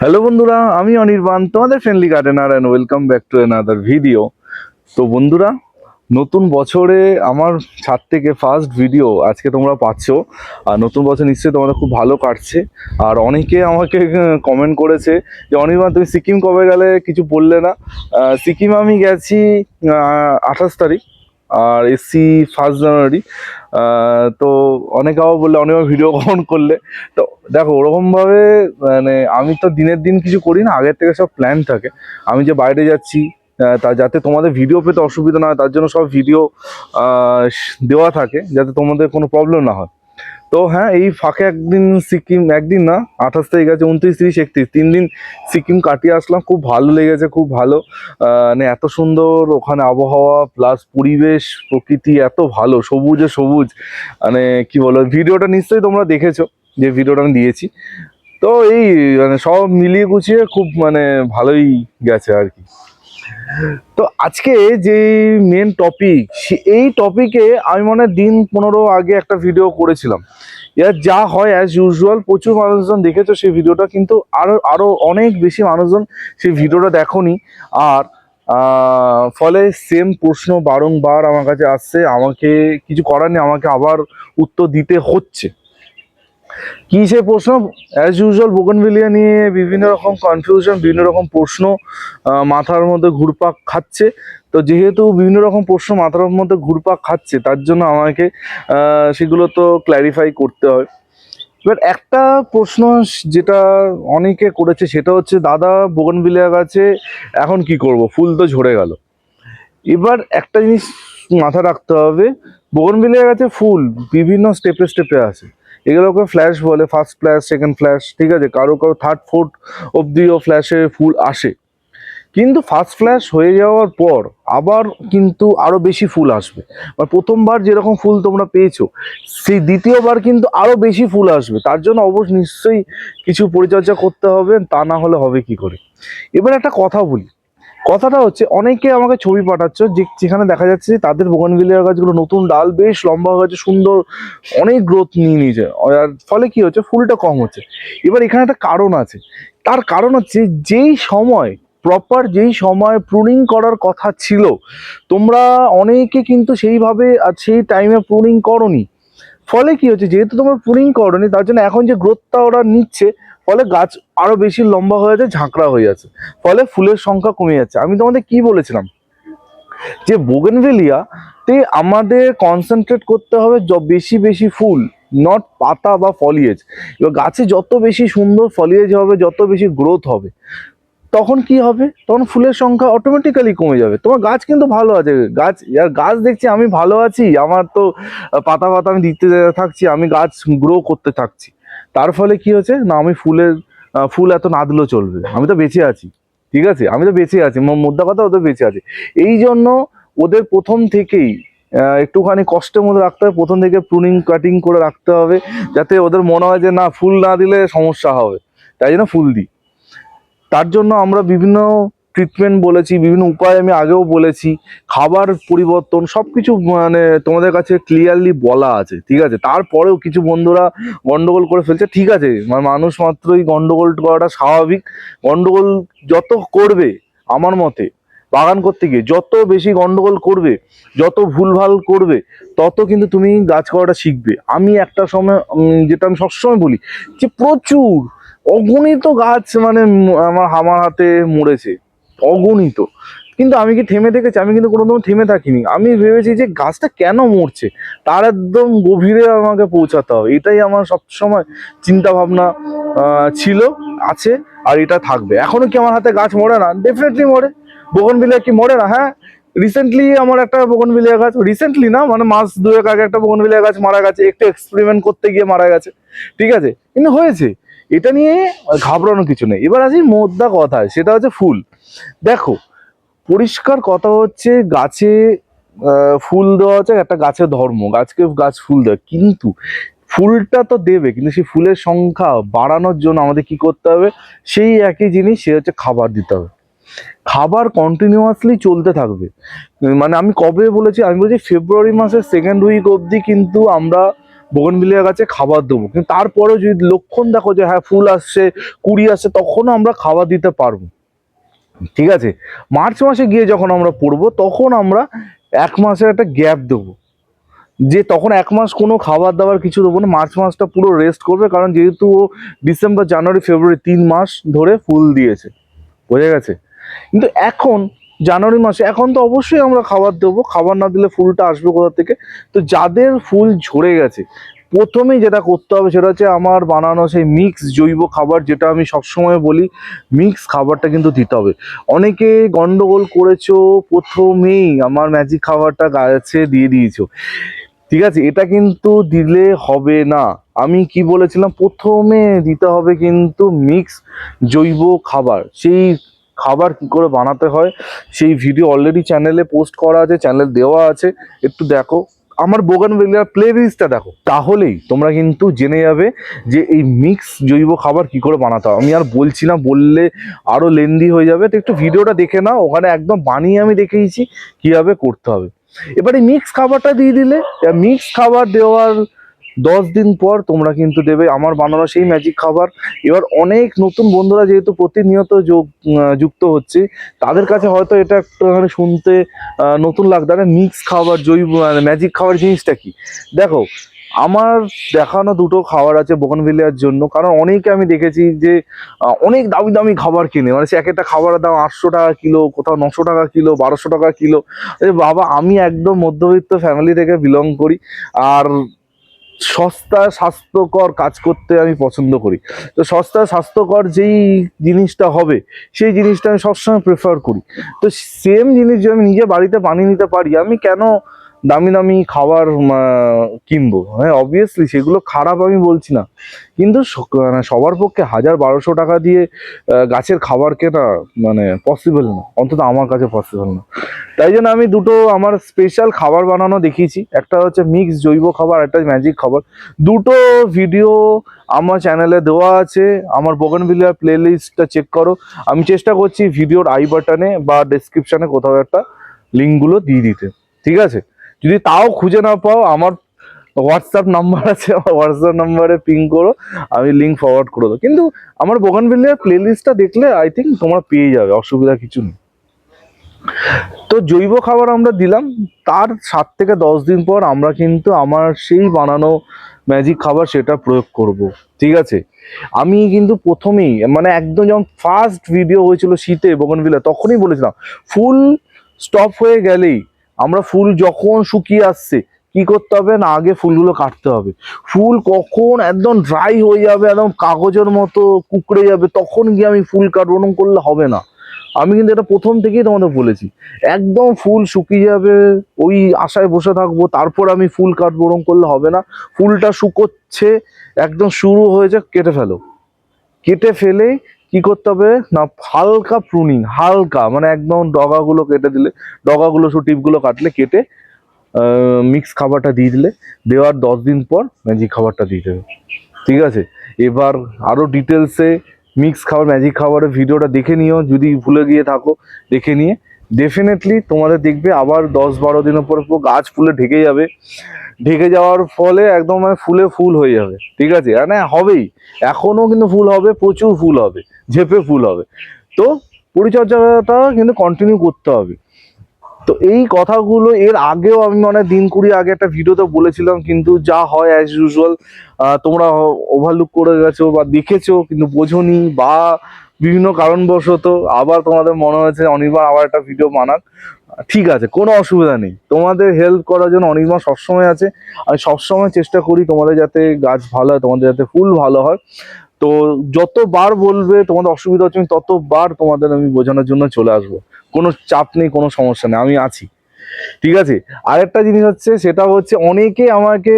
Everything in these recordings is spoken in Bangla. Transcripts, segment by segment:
হ্যালো বন্ধুরা, আমি অনির্বাণ, তোমাদের friendly gardener and welcome back to another video তো বন্ধুরা, নতুন বছরে আমার ছাদ থেকে ফার্স্ট ভিডিও আজকে তোমরা পাচ্ছ। আর নতুন বছর নিশ্চয়ই তোমাদের খুব ভালো কাটছে। আর অনেকে আমাকে কমেন্ট করেছে যে, অনির্বাণ, তুমি সিকিম কবে গেলে? কিছু বললে না। সিকিম আমি গেছি আঠাশ তারিখ। আর এসি ফার্স্ট জানুয়ারি তো অনেকে আবার বললে, অনেক ভিডিও কমেন্ট করলে। তো দেখো, ওরকমভাবে মানে আমি তো দিনের দিন কিছু করি না, আগের থেকে সব প্ল্যান থাকে। আমি যে বাইরে যাচ্ছি তা যাতে তোমাদের ভিডিও পেতে অসুবিধা না হয়, তার জন্য সব ভিডিও দেওয়া থাকে, যাতে তোমাদের কোনো প্রবলেম না হয়। তো হ্যাঁ এই ফাঁকে একদিন সিকিম, একদিন না, আঠাশ তারিখ আছে, উনত্রিশ, তিরিশ, একত্রিশ, তিন দিন সিকিম কাটিয়ে আসলাম। খুব ভালো লেগেছে, খুব ভালো। মানে এত সুন্দর ওখানে আবহাওয়া প্লাস পরিবেশ, প্রকৃতি এত ভালো, সবুজে সবুজ। মানে কি বলো ভিডিওটা নিশ্চয়ই তোমরা দেখেছ, যে ভিডিওটা আমি দিয়েছি। তো এই মানে সব মিলিয়ে গুছিয়ে খুব মানে ভালোই গেছে আর কি। তো আজকে যে মেন টপিক এই টপিকে আমি মনে দিন পনেরো আগে একটা ভিডিও করেছিলাম। এর যা হয় অ্যাজ ইউজুয়াল প্রচুর মানুষজন দেখেছ সেই ভিডিওটা কিন্তু আরও আরও অনেক বেশি মানুষজন সেই ভিডিওটা দেখোনি। আর ফলে সেম প্রশ্ন বারংবার আমার কাছে আসছে, আমাকে কিছু করার নেই, আমাকে আবার উত্তর দিতে হচ্ছে। কি সে প্রশ্ন? অ্যাজ ইউজুয়াল বোগনভিলিয়া নিয়ে বিভিন্ন রকম কনফিউশন বিভিন্ন রকম প্রশ্ন মাথার মধ্যে ঘুরপাক খাচ্ছে। তো যেহেতু বিভিন্ন রকম প্রশ্ন মাথার মধ্যে ঘুরপাক খাচ্ছে, তার জন্য আমাকে সেগুলো তো ক্ল্যারিফাই করতে হয়। এবার একটা প্রশ্ন যেটা অনেকে করেছে, সেটা হচ্ছে, দাদা বোগনভিলিয়া গাছে এখন কি করব? ফুল তো ঝরে গেল। এবার একটা জিনিস মাথা রাখতে হবে বোগনভিলিয়া গাছে ফুল বিভিন্ন স্টেপে স্টেপে আছে। এগুলোকে ফ্ল্যাশ বলে ফার্স্ট ফ্ল্যাশ সেকেন্ড ফ্ল্যাশ ঠিক আছে? কারও কারও থার্ড ফোর্থ অব্দিও ফ্ল্যাশে ফুল আসে। কিন্তু ফার্স্ট ফ্ল্যাশ হয়ে যাওয়ার পর আবার কিন্তু আরও বেশি ফুল আসবে। বা প্রথমবার যেরকম ফুল তোমরা পেয়েছ, সেই দ্বিতীয়বার কিন্তু আরও বেশি ফুল আসবে। তার জন্য অবশ্য নিশ্চয়ই কিছু পরিচর্যা করতে হবে, তা না হলে হবে কি করে? এবার একটা কথা বলি। কথাটা হচ্ছে, অনেকে আমাকে ছবি পাঠাচ্ছ, যে যেখানে দেখা যাচ্ছে যে তাদের বোগানভিলিয়া গাছগুলো নতুন ডাল বেশ লম্বা হয়ে গেছে, সুন্দর, অনেক গ্রোথ নিয়ে নিয়েছে। আর ফলে কি হচ্ছে, ফুলটা কম হচ্ছে। এবার এখানে একটা কারণ আছে। তার কারণ হচ্ছে, যেই সময় প্রপার যেই সময় প্রুনিং করার কথা ছিল, তোমরা অনেকে কিন্তু সেইভাবে আর সেই টাইমে প্রুনিং করনি। ফলে কি হচ্ছে, যেহেতু তোমরা প্রুনিং করনি, তার জন্য এখন যে গ্রোথটা ওরা নিচ্ছে ফলে গাছ আরও বেশি লম্বা হয়ে যাচ্ছে ঝাঁকড়া হয়ে যাচ্ছে। ফলে ফুলের সংখ্যা কমে যাচ্ছে। আমি তোমাদের কি বলেছিলাম? যে বোগেনভেলিয়াতে আমাদের কনসেন্ট্রেট করতে হবে বেশি বেশি ফুল নট পাতা বা ফলিয়েজ এবার গাছে যত বেশি সুন্দর ফলিয়েজ হবে, যত বেশি গ্রোথ হবে, তখন কি হবে? তখন ফুলের সংখ্যা অটোমেটিক্যালি কমে যাবে। তোমার গাছ কিন্তু ভালো আছে। গাছ আর গাছ দেখছি আমি ভালো আছি। আমার তো, পাতা পাতা আমি দিতে থাকছি, আমি গাছ গ্রো করতে থাকছি। তার ফলে কি হচ্ছে না, আমি ফুলের ফুল এত না দিলেও চলবে। আমি তো বেঁচে আছি, ঠিক আছে? আমি তো বেঁচে আছি। মোদ্দা কথা ওদের বেঁচে আছে। এই জন্য ওদের প্রথম থেকেই একটুখানি কষ্টের মধ্যে রাখতে হবে। প্রথম থেকে প্রুনিং কাটিং করে রাখতে হবে, যাতে ওদের মনে হয় যে, না, ফুল না দিলে সমস্যা হবে। তাই জন্য ফুল দিই। তার জন্য আমরা বিভিন্ন ট্রিটমেন্ট বলেছি, বিভিন্ন উপায় আমি আগেও বলেছি, খাবার পরিবর্তন সব কিছু মানে তোমাদের কাছে ক্লিয়ারলি বলা আছে, ঠিক আছে? তারপরেও কিছু বন্ধুরা গন্ডগোল করে ফেলছে, ঠিক আছে? মানে মানুষ মাত্রই গন্ডগোল করাটা স্বাভাবিক। গন্ডগোল যত করবে, আমার মতে, বাগান করতে গিয়ে যত বেশি গন্ডগোল করবে, যত ভুলভাল করবে, তত কিন্তু তুমি গাছ করাটা শিখবে। আমি একটা সময় যেটা আমি সবসময় বলি যে প্রচুর অগণিত গাছ মানে আমার আমার হাতে মরেছে। অগণিত। কিন্তু আমি কি থেমে থেকেছি আমি কিন্তু কোনো থেমে থাকিনি। আমি ভেবেছি যে গাছটা কেন মরছে? তার একদম গভীরে আমাকে পৌঁছাতে হবে। এটাই আমার সবসময় চিন্তা ভাবনা ছিল, আছে, আর এটা থাকবে। এখনও কি আমার হাতে গাছ মরে না? ডেফিনেটলি মরে। বোগনভিলিয়া কি মরে না? হ্যাঁ রিসেন্টলি আমার একটা বোগনভিলিয়া গাছ রিসেন্টলি না মানে মাস দুয়েক আগে একটা বোগনভিলিয়া গাছ মারা গেছে। একটু এক্সপেরিমেন্ট করতে গিয়ে মারা গেছে। ঠিক আছে? কিন্তু হয়েছে। এটা নিয়ে ঘাবড়ানো কিছু নেই। এবার আসি মোদ্দা কথায় সেটা হচ্ছে ফুল। দেখো, পরিষ্কার কথা হচ্ছে গাছে ফুল দেওয়া হচ্ছে একটা গাছের ধর্ম, গাছকে গাছ ফুল দেয়। কিন্তু ফুলটা তো দেবে, কিন্তু সেই ফুলের সংখ্যা বাড়ানোর জন্য আমাদের কি করতে হবে? সেই একই জিনিস, সে হচ্ছে খাবার দিতে হবে। খাবার কন্টিনিউয়াসলি চলতে থাকবে। মানে আমি কবে বলেছি, আমি বলছি ফেব্রুয়ারি মাসের সেকেন্ড উইক অবধি কিন্তু আমরা বোগনভিলিয়া গাছে খাবার দেবো। কিন্তু তারপরেও যদি লক্ষণ দেখো যে হ্যাঁ ফুল আসছে, কুড়ি আসছে, তখনও আমরা খাবার দিতে পারব। ঠিক আছে? মার্চ মাসে গিয়ে যখন আমরা পড়ব, তখন আমরা এক মাসের একটা গ্যাপ দেবো। যে তখন এক মাস কোনো খাবার দাবার কিছু দেবো না, মার্চ মাসটা পুরো রেস্ট করবে, কারণ যেহেতু ও ডিসেম্বর, জানুয়ারি, ফেব্রুয়ারি তিন মাস ধরে ফুল দিয়েছে। বোঝা গেছে? কিন্তু এখন জানুয়ারি মাসে। এখন তো অবশ্যই আমরা খাবার দেবো। খাবার না দিলে ফুলটা আসবে কোথা থেকে? তো যাদের ফুল ঝরে গেছে, প্রথমেই যেটা করতে হবে সেটা হচ্ছে আমার বানানো সেই মিক্স জৈব খাবার, যেটা আমি সবসময় বলি, মিক্স খাবারটা কিন্তু দিতে হবে। অনেকে গন্ডগোল করেছ, প্রথমেই আমার ম্যাজিক খাবারটা গাছে দিয়ে দিয়েছ। ঠিক আছে, এটা কিন্তু দিলে হবে না। আমি কি বলেছিলাম? প্রথমে দিতে হবে কিন্তু মিক্স জৈব খাবার। সেই খাবার কি করে বানাতে হয়, সেই ভিডিও অলরেডি চ্যানেলে পোস্ট করা আছে চ্যানেল দেওয়া আছে, একটু দেখো। আমার বোগান বেলিয়ার প্লে লিস্টটা দেখো। তাহলেই তোমরা কিন্তু জেনে যাবে যে এই মিক্স জৈব খাবার কি করে বানাতে হয়। আমি আর বলছি না, বললে আরও লেন্দি হয়ে যাবে, তো একটু ভিডিওটা দেখে নাও। ওখানে একদম বানিয়ে আমি দেখিয়েছি কীভাবে করতে হবে। এবারে মিক্স খাবারটা দিয়ে দিলে মিক্স খাবার দেওয়ার দশ দিন পর তোমরা কিন্তু দেবে আমার বানানো সেই ম্যাজিক খাবার। এবার অনেক নতুন বন্ধুরা যেহেতু প্রতিনিয়ত যোগ যুক্ত হচ্ছে, তাদের কাছে হয়তো এটা একটুখানি শুনতে নতুন লাগতে পারে। মিক্স খাবার, জৈব ম্যাজিক খাবার জিনিসটা কি? দেখো, আমার দেখানো দুটো খাবার আছে বোগনভিলিয়ার জন্য, কারণ অনেকে আমি দেখেছি যে অনেক দামি দামি খাবার কিনে। মানে সে এক একটা খাবারের দাম আটশো টাকা কিলো, কোথাও নশো টাকা কিলো, বারোশো টাকা কিলো। বাবা, আমি একদম মধ্যবিত্ত ফ্যামিলি থেকে বিলং করি। আর সস্তা, স্বাস্থ্যকর কাজ করতে আমি পছন্দ করি। তো সস্তা, স্বাস্থ্যকর যেই জিনিসটা হবে, সেই জিনিসটা আমি সবসময় প্রেফার করি। তো সেম জিনিস যদি আমি নিজে বাড়িতে বানিয়ে নিতে পারি, আমি কেন দামি দামি খাবার কিনবো। হ্যাঁ অবভিয়াসলি সেগুলো খারাপ আমি বলছি না। কিন্তু মানে সবার পক্ষে হাজার বারোশো টাকা দিয়ে গাছের খাবার কেনা মানে পসিবল না। অন্তত আমার কাছে পসিবল না। তাই জন্য আমি দুটো আমার স্পেশাল খাবার বানানো দেখিয়েছি। একটা হচ্ছে মিক্স জৈব খাবার, একটা ম্যাজিক খাবার। দুটো ভিডিও আমার চ্যানেলে দেওয়া আছে। আমার বোগনভিলিয়ার প্লে লিস্টটা চেক করো। আমি চেষ্টা করছি ভিডিওর আই বাটনে বা ডেসক্রিপশনে কোথাও একটা লিঙ্কগুলো দিয়ে দিতে। ঠিক আছে? যদি তাও খুঁজে না পাও, আমার হোয়াটসঅ্যাপ নাম্বার আছে, আমার হোয়াটসঅ্যাপ নাম্বারে পিং করো, আমি লিঙ্ক ফরওয়ার্ড করে দেবো। কিন্তু আমার বোগনভিলিয়ার প্লে লিস্টটা দেখলে আই থিঙ্ক তোমরা পেয়ে যাবে, অসুবিধা কিছু নেই। তো জৈব খাবার আমরা দিলাম, তার সাত থেকে দশ দিন পর আমরা কিন্তু আমার সেই বানানো ম্যাজিক খাবার সেটা প্রয়োগ করব, ঠিক আছে? আমি কিন্তু প্রথমেই মানে একদম যখন ফার্স্ট ভিডিও হয়েছিল শীতে বগনভিলা তখনই বলেছিলাম ফুল স্টপ হয়ে গেলেই আমরা ফুল যখন শুকিয়ে আসছে, কি করতে হবে? না, আগে ফুলগুলো কাটতে হবে। ফুল কখন একদম ড্রাই হয়ে যাবে, একদম কাগজের মতো কুকড়ে যাবে, তখন গিয়ে আমি ফুল কাটবো, ওরকম করলে হবে না। আমি কিন্তু এটা প্রথম থেকেই তোমাদের বলেছি। একদম ফুল শুকিয়ে যাবে, ওই আশায় বসে থাকব, তারপর আমি ফুল কাটবো, ওরকম করলে হবে না। ফুলটা শুকোচ্ছে, একদম শুরু হয়েছে, কেটে ফেলো। কেটে ফেলে কি করতে হবে? না, হালকা প্রুনিং হালকা মানে একদম ডগাগুলো কেটে দিলে, ডগাগুলো সু টিপগুলো কাটলে, কেটে মিক্স খাবারটা দিয়ে দিলে, দেওয়ার দশ দিন পর ম্যাজিক খাবারটা দিয়ে দেবে। ঠিক আছে? এবার আরও ডিটেলসে মিক্স খাবার ম্যাজিক খাবারের ভিডিওটা দেখে নিও, যদি ভুলে গিয়ে থাকো, দেখে নিয়ে। ডেফিনেটলি তোমাদের দেখবে আবার দশ বারো দিনের পর পুরো গাছ ফুলে ঢেকে যাবে। ঢেকে যাওয়ার ফলে একদম মানে ফুলে ফুল হয়ে যাবে। ঠিক আছে? মানে হবেই। এখনও কিন্তু ফুল হবে, প্রচুর ফুল হবে। ঝেপে ফুল হবে। তো পরিচর্যাটা কিন্তু কন্টিনিউ করতে হবে। তো এই কথাগুলো এর আগেও আমি মানে দিন কুড়ি আগে একটা ভিডিওতে বলেছিলাম, কিন্তু যা হয় অ্যাজ ইউজুয়াল তোমরা ওভারলুক করে গেছো বা দেখেছ, কিন্তু বোঝোনি বা বিভিন্ন কারণবশত আবার তোমাদের মনে হয়েছে অনির্বাণ আবার একটা ভিডিও বানাক। ঠিক আছে, কোনো অসুবিধা নেই। তোমাদের হেল্প করার জন্য অনির্বাণ সবসময় আছে। আমি সবসময় চেষ্টা করি তোমাদের যাতে গাছ ভালো হয়, তোমাদের যাতে ফুল ভালো হয়। তো যতবার বলবে তোমাদের অসুবিধা হচ্ছে আমি ততবার তোমাদের আমি বোঝানোর জন্য চলে আসব। কোনো চাপ নেই, কোনো সমস্যা নেই, আমি আছি। ঠিক আছে? আরেকটা জিনিস হচ্ছে, সেটা হচ্ছে অনেকে আমাকে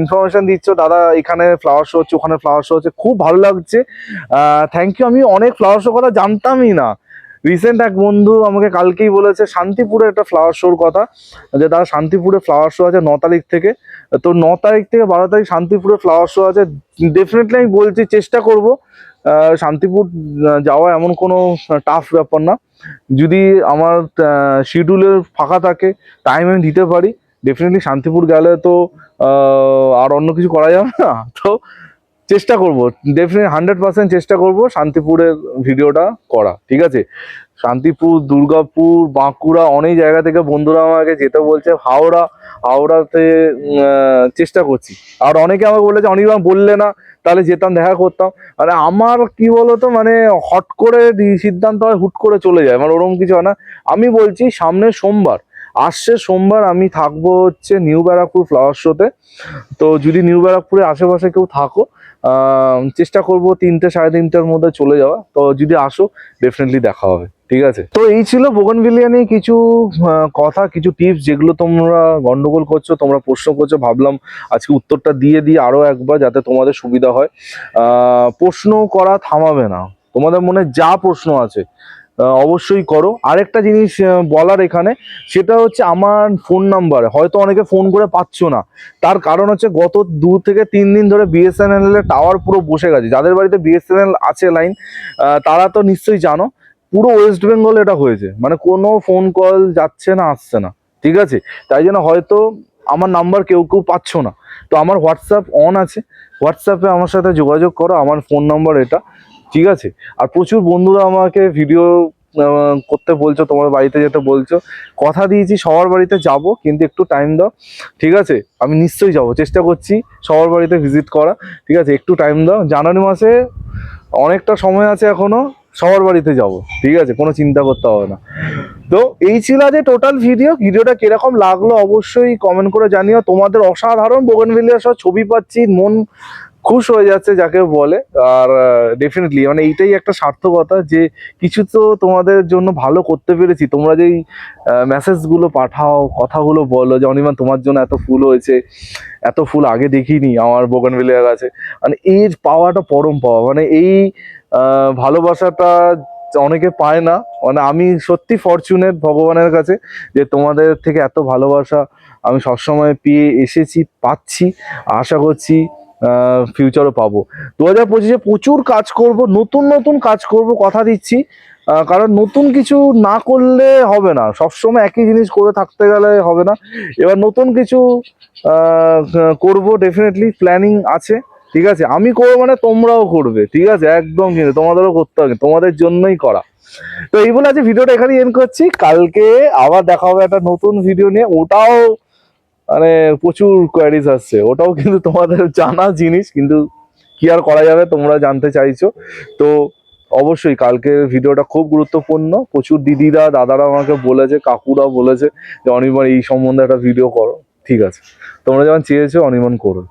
ইনফরমেশন দিচ্ছ, দাদা, এখানে ফ্লাওয়ার শো হচ্ছে, ওখানে ফ্লাওয়ার শো হচ্ছে, খুব ভালো লাগছে। থ্যাংক ইউ আমি অনেক ফ্লাওয়ার শো কথা জানতামই না। রিসেন্ট এক বন্ধু আমাকে কালকেই বলেছে, শান্তিপুরে একটা ফ্লাওয়ার শোর কথা, যে দাদা শান্তিপুরে ফ্লাওয়ার শো আছে ন তারিখ থেকে। তো ন তারিখ থেকে বারো তারিখ শান্তিপুরে ফ্লাওয়ার শো আছে। ডেফিনেটলি আমি বলছি, চেষ্টা করব। শান্তিপুর যাওয়া এমন কোনো টাফ ব্যাপার না। যদি আমার শিডিউলের ফাঁকা থাকে টাইম আমি দিতে পারি। ডেফিনেটলি শান্তিপুর গেলে তো আর অন্য কিছু করা যাবে না। তো চেষ্টা করব। ডেফিনেট হান্ড্রেড পার্সেন্ট চেষ্টা করব শান্তিপুরের ভিডিওটা করা, ঠিক আছে? শান্তিপুর, দুর্গাপুর, বাঁকুড়া, অনেক জায়গা থেকে বন্ধুরা আমাকে যেতে বলছে। হাওড়া হাওড়াতে চেষ্টা করছি। আর অনেকে আমাকে বলেছে অনির্বাণ বললে না, তাহলে যেতাম, দেখা করতাম। মানে আমার কি বলতো মানে হট করে সিদ্ধান্ত হয়, হুট করে চলে যায়। মানে ওরকম কিছু হয় না। আমি বলছি সামনে সোমবার, আসছে সোমবার, আমি থাকব হচ্ছে নিউ ব্যারাকপুর ফ্লাওয়ার শোতে তো যদি নিউ ব্যারাকপুরের আশেপাশে কেউ থাকো চেষ্টা করব তিনটে, সাড়ে তিনটের মধ্যে চলে যাওয়া। তো যদি আসো ডেফিনেটলি দেখা হবে। ঠিক আছে? তো এই ছিল বোগনভিলিয়া নিয়ে কিছু কথা, কিছু টিপস যেগুলো তোমরা গন্ডগোল করছ, তোমরা প্রশ্ন করছ। ভাবলাম আজকে উত্তরটা দিয়ে দিই আরও একবার যাতে তোমাদের সুবিধা হয়। প্রশ্ন করা থামাবে না। তোমাদের মনে যা প্রশ্ন আছে অবশ্যই করো। আরেকটা জিনিস বলার এখানে, সেটা হচ্ছে আমার ফোন নাম্বারে হয়তো অনেকে ফোন করে পাচ্ছ না। তার কারণ হচ্ছে গত দু থেকে তিন দিন ধরে বিএসএনএল এর টাওয়ার পুরো বসে গেছে। যাদের বাড়িতে বিএসএনএল আছে লাইন তারা তো নিশ্চয়ই জানো, পুরো ওয়েস্ট বেঙ্গল এটা হয়েছে। মানে কোনো ফোন কল যাচ্ছে না, আসছে না। ঠিক আছে? তাই জন্য হয়তো আমার নাম্বার কেউ কেউ পাচ্ছ না। তো আমার হোয়াটসঅ্যাপ অন আছে। হোয়াটসঅ্যাপে আমার সাথে যোগাযোগ করো। আমার ফোন নাম্বার এটা। ঠিক আছে? আর প্রচুর বন্ধুরা আমাকে ভিডিও করতে বলছো, তোমার বাড়িতে যেতে বলছো। কথা দিয়েছি, সবার বাড়িতে যাব, কিন্তু একটু টাইম দাও, ঠিক আছে? আমি নিশ্চয়ই যাব, চেষ্টা করছি সবার বাড়িতে ভিজিট করা, ঠিক আছে? একটু টাইম দাও। জানুয়ারি মাসে অনেকটা সময় আছে এখনও, সবার বাড়িতে যাব, ঠিক আছে? কোনো চিন্তা করতে হবে না। তো এই ছিল যে টোটাল ভিডিও ভিডিওটা কীরকম লাগল অবশ্যই কমেন্ট করে জানিও। তোমাদের অসাধারণ বোগেনভিলিয়া সব ছবি পাচ্ছি, মন খুশ হয়ে যাচ্ছে যাকে বলে। আর ডেফিনেটলি মানে এইটাই একটা সার্থকতা যে কিছু তো তোমাদের জন্য ভালো করতে পেরেছি। তোমরা যেই মেসেজগুলো পাঠাও, কথাগুলো বলো যে অনিমান তোমার জন্য এত ফুল হয়েছে, এত ফুল আগে দেখিনি আমার বোগেনভিলিয়া গাছে মানে এর পাওয়াটা পরম পাওয়া। মানে এই ভালোবাসাটা অনেকে পায় না। মানে আমি সত্যি ফরচুনেট ভগবানের কাছে যে তোমাদের থেকে এত ভালোবাসা আমি সবসময় পেয়ে এসেছি, পাচ্ছি, আশা করছি ফিউচারও পাবো। দু হাজার পঁচিশে প্রচুর কাজ করব, নতুন নতুন কাজ করব, কথা দিচ্ছি। কারণ নতুন কিছু না করলে হবে না। সবসময় একই জিনিস করে থাকতে গেলে হবে না। এবার নতুন কিছু করব ডেফিনেটলি প্ল্যানিং আছে। ঠিক আছে? আমি করব মানে তোমরাও করবে। ঠিক আছে? একদম কিন্তু তোমাদেরও করতে হবে। তোমাদের জন্যই করা। তো এই বলে আজকে ভিডিওটা এখানে এন্ড করছি। কালকে আবার দেখা হবে একটা নতুন ভিডিও নিয়ে। ওটাও মানে প্রচুর কোয়ারিজ আসছে। ওটাও কিন্তু তোমাদের জানা জিনিস, কিন্তু কি আর করা যাবে তোমরা জানতে চাইছো। তো অবশ্যই কালকের ভিডিওটা খুব গুরুত্বপূর্ণ। প্রচুর দিদিরা, দাদারা আমাকে বলেছে, কাকুরা বলেছে যে, অনির্বাণ, এই সম্বন্ধে একটা ভিডিও করো। ঠিক আছে। তোমরা যেমন চেয়েছো, অনির্বাণ করো।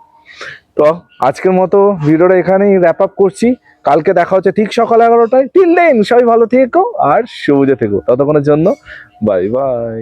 তো আজকের মতো ভিডিওটা এখানেই র্যাপ আপ করছি। কালকে দেখা হচ্ছে ঠিক সকাল এগারোটায়। টিল দেন সবাই ভালো থেকো আর সবুজে থেকো। ততক্ষণের জন্য বাই বাই